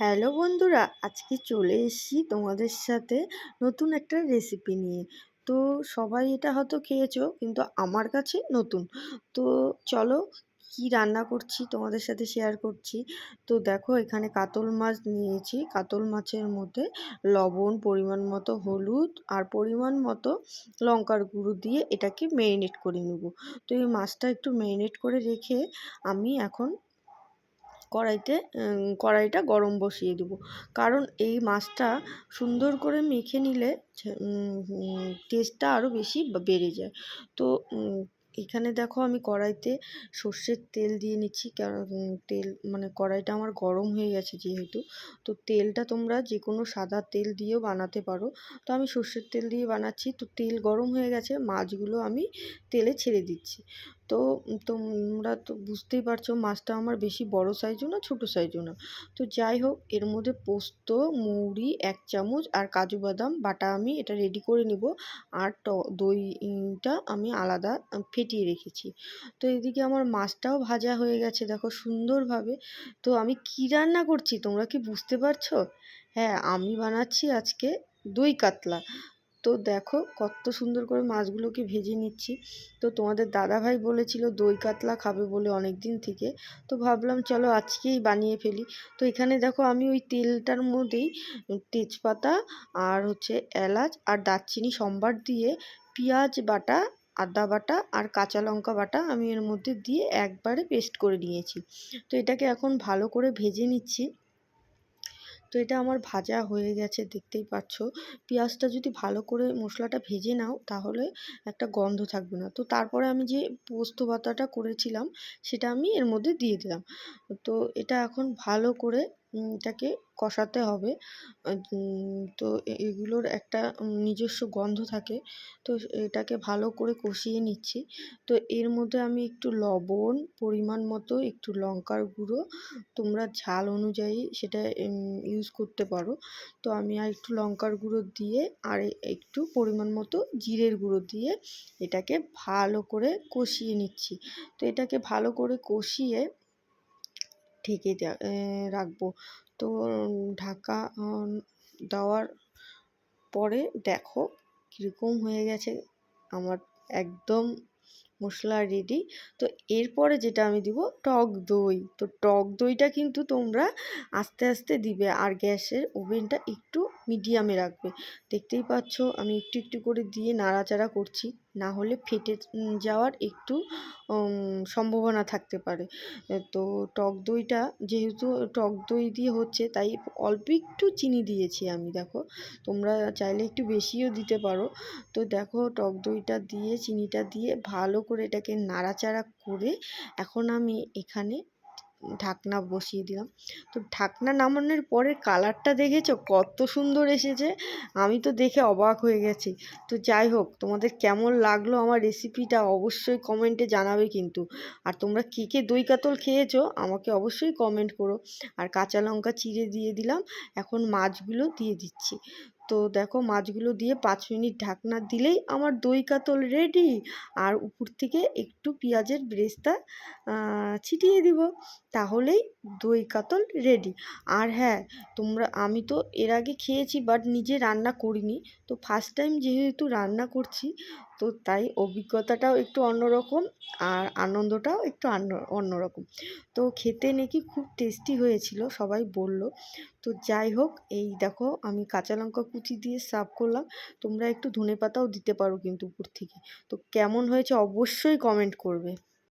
Hello বন্ধুরা, আজকে চলে এসেছি তোমাদের সাথে নতুন একটা রেসিপি নিয়ে। তো সবাই এটা হয়তো খেয়েছো, কিন্তু আমার কাছে নতুন। তো চলো কি রান্না করছি তোমাদের সাথে শেয়ার করছি। তো দেখো এখানে কাতল মাছ নিয়েছি। কাতল মাছের মধ্যে লবণ, পরিমাণ মতো হলুদ আর পরিমাণ মতো লঙ্কার গুঁড়ো দিয়ে এটাকে ম্যারিনেট করে নেব। তো এই মাছটা একটু ম্যারিনেট করে রেখে আমি এখন কড়াইতে কড়াইটা গরম বসিয়ে দেবো। কারণ এই মাছটা সুন্দর করে মেখে নিলে টেস্টটা আরও বেশি বেড়ে যায়। তো এখানে দেখো আমি কড়াইতে সর্ষের তেল দিয়ে নিচ্ছি। তেল মানে কড়াইটা আমার গরম হয়ে গেছে যেহেতু। তো তেলটা তোমরা যে কোনো সাদা তেল দিয়েও বানাতে পারো। তো আমি সর্ষের তেল দিয়ে বানাচ্ছি। তো তেল গরম হয়ে গেছে। মাছগুলো আমি তেলে ছেড়ে দিচ্ছি। তো তোমরা তো বুঝতেই পারছ মাছটা আমার বেশি বড় সাইজও না, ছোটো সাইজও না। তো যাই হোক, এর মধ্যে পোস্ত, মৌরি, এক চামচ আর কাজু বাদাম, বাটা আমি এটা রেডি করে নিব। আর ট, দইটা আমি আলাদা ফেটিয়ে রেখেছি। তো এদিকে আমার মাছটাও ভাজা হয়ে গেছে, দেখো সুন্দরভাবে। তো আমি কী রান্না করছি তোমরা কি বুঝতে পারছ? হ্যাঁ আমি বানাচ্ছি আজকে দই কাতলা। তো দেখো কত সুন্দর করে মাছগুলোকে ভেজে নিচ্ছি। তো তোমাদের দাদাভাই বলেছিল, দই কাতলা খাবে বলে অনেক দিন থেকে। তো ভাবলাম, চলো আজকেই বানিয়ে ফেলি। তো এখানে দেখো আমি ওই তেলটার মধ্যেই তেজপাতা আর হচ্ছে এলাচ আর দারচিনি সম্বার দিয়ে পেঁয়াজ বাটা, আদা বাটা আর কাঁচা লঙ্কা বাটা আমি এর মধ্যে দিয়ে একবারে পেস্ট করে নিয়েছি। তো এটাকে এখন ভালো করে ভেজে নিচ্ছি। তো এটা আমার ভাজা হয়ে গেছে, দেখতেই পাচ্ছ। পেঁয়াজটা যদি ভালো করে মশলাটা ভেজে নাও, তাহলে একটা গন্ধ থাকবে না। তো তারপরে আমি যে পোস্ত বাটাটা করেছিলাম, সেটা আমি এর মধ্যে দিয়ে দিলাম। তো এটা এখন ভালো করে এটাকে কষাতে হবে। তো এগুলোর একটা নিজস্ব গন্ধ থাকে। তো এটাকে ভালো করে কষিয়ে নিচ্ছি। তো এর মধ্যে আমি একটু লবণ, পরিমাণ মতো একটু লঙ্কার গুঁড়ো, তোমরা ঝাল অনুযায়ী সেটা ইউজ করতে পারো। তো আমি আর একটু লঙ্কার গুঁড়ো দিয়ে আর একটু পরিমাণ মতো জিরের গুঁড়ো দিয়ে এটাকে ভালো করে কষিয়ে নিচ্ছি। তো এটাকে ভালো করে কষিয়ে ঢেকে রাখব। তো ঢাকা দেওয়ার পরে দেখো কীরকম হয়ে গেছে। আমার একদম মশলা রেডি তো, এরপরে যেটা আমি দিব টক দই। তো, টক দইটা কিন্তু তোমরা আস্তে আস্তে দিবে। আর গ্যাসের ওভেনটা একটু মিডিয়ামে রাখবে। দেখতেই পাচ্ছ, আমি একটু একটু করে দিয়ে নাড়াচাড়া করছি, না হলে ফেটে যাওয়ার একটু সম্ভাবনা থাকতে পারে। তো টক দইটা, যেহেতু টক দই দিয়ে হচ্ছে, তাই অল্প একটু চিনি দিয়েছি আমি, দেখো। তোমরা চাইলে একটু বেশিও দিতে পারো। তো দেখো, টক দইটা দিয়ে, চিনিটা দিয়ে ভালো করে এটাকে নাড়াচাড়া করে, এখন আমি এখানে ঢাকনা বসিয়ে দিলাম। তো ঢাকনা নামানোর পরে কালারটা দেখেছ? কত সুন্দর এসেছে। আমি তো দেখে অবাক হয়ে গেছি। তো যাই হোক, তোমাদের কেমন লাগল আমার রেসিপিটা অবশ্যই কমেন্টে জানাবে কিন্তু। আর তোমরা কী কে দই কাতল খেয়েছো, আমাকে অবশ্যই কমেন্ট করো। আর কাঁচা লঙ্কা চিড়ে দিয়ে দিলাম। এখন মাছগুলো দিয়ে দিচ্ছি। তো দেখো মাছগুলো দিয়ে পাঁচ মিনিট ঢাকনা দিলেই আমার দই কাতল রেডি আর উপর থেকে একটু পেঁয়াজের ব্রেস্তা ছিটিয়ে দিব, তাহলেই দই কাতল রেডি আর হ্যাঁ তোমরা, আমি তো এর আগে খেয়েছি বাট নিজে রান্না করিনি। তো ফার্স্ট টাইম যেহেতু রান্না করছি তো তাই অভিজ্ঞতাটাও একটু অন্যরকম আর আনন্দটাও একটু অন্যরকম। তো খেতে নাকি খুব টেস্টি হয়েছিল, সবাই বলল। তো যাই হোক, এই দেখো আমি কাঁচা লঙ্কা কুচি দিয়ে সার্ভ করলাম। তোমরা একটু ধনে পাতাও দিতে পারো কিন্তু উপর থেকে। তো কেমন হয়েছে অবশ্যই কমেন্ট করবে।